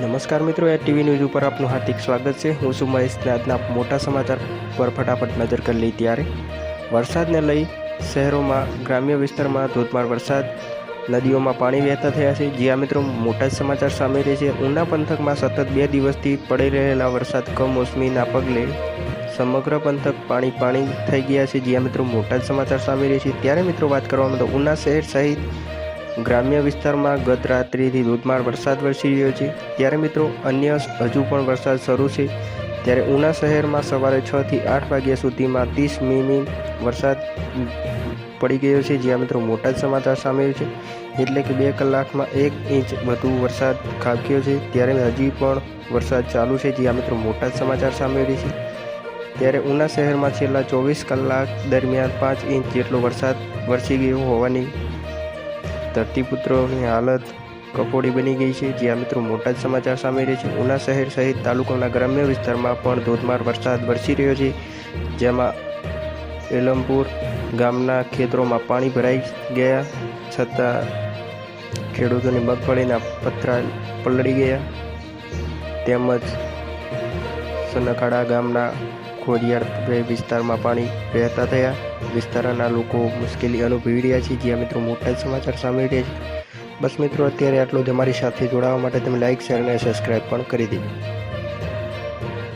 નમસ્કાર મિત્રો, એ TV news ઉપર આપનું હાર્દિક સ્વાગત છે. હું છું મહેશ આજના મોટા સમાચાર પર ફટાફટ નજર કરી લઈ ત્યારે. વરસાદને લઈ શહેરોમાં, ગ્રામ્ય વિસ્તારમાં ધોધમાર વરસાદ. નદીઓમાં પાણી વહેતા થયા છે. જ્યાં મિત્રો, મોટા સમાચાર સામે રહે છે. ઉના પંથકમાં સતત બે દિવસથી પડી રહેલા વરસાદ કમોસમીના પગલે સમગ્ર પંથક પાણી પાણી થઈ ગયા છે. જ્યાં મિત્રો, મોટા જ સમાચાર સામે રહે છે. ત્યારે મિત્રો વાત કરવામાં તો ઉના શહેર સહિત ગ્રામ્ય વિસ્તારમાં ગત રાત્રિથી ધોધમાર વરસાદ વરસી રહ્યો છે. ત્યારે મિત્રો, અન્ય હજુ પણ વરસાદ શરૂ છે. ત્યારે ઉના શહેરમાં સવારે છ થી આઠ વાગ્યા સુધીમાં ત્રીસ મીમી વરસાદ પડી ગયો છે, જ્યાં મિત્રો મોટા જ સમાચાર સામે છે. એટલે કે બે કલાકમાં એક ઇંચ વધુ વરસાદ ખાબક્યો છે. ત્યારે હજી પણ વરસાદ ચાલુ છે, જ્યાં મિત્રો મોટા જ સમાચાર સામે છે. ત્યારે ઉના શહેરમાં છેલ્લા ચોવીસ કલાક દરમિયાન પાંચ ઇંચ જેટલો વરસાદ વરસી ગયો હોવાની ધરતીપુત્રોની હાલત કફોડી બની ગઈ છે. જ્યાં મિત્રો મોટા જ સમાચાર સામે રહ્યા છે. ઉના શહેર સહિત તાલુકાના ગ્રામ્ય વિસ્તારમાં પણ ધોધમાર વરસાદ વરસી રહ્યો છે. જેમાં એલમપુર ગામના ખેતરોમાં પાણી ભરાઈ ગયા, છતાં ખેડૂતોની મગફળીના પથરા પલળી ગયા. તેમજ સનખાડા ગામના ખોડિયાર વિસ્તારમાં પાણી વહેતા થયા. વિસ્તારના લોકો મુશ્કેલી અનુભવી રહ્યા છે. જ્યાં મિત્રો મોટા સમાચાર સામે રહ્યા છે. બસ મિત્રો, અત્યારે આટલું જ અમારી સાથે જોડાવા માટે તમે લાઇક શેર અને સબસ્ક્રાઈબ પણ કરી દેજો.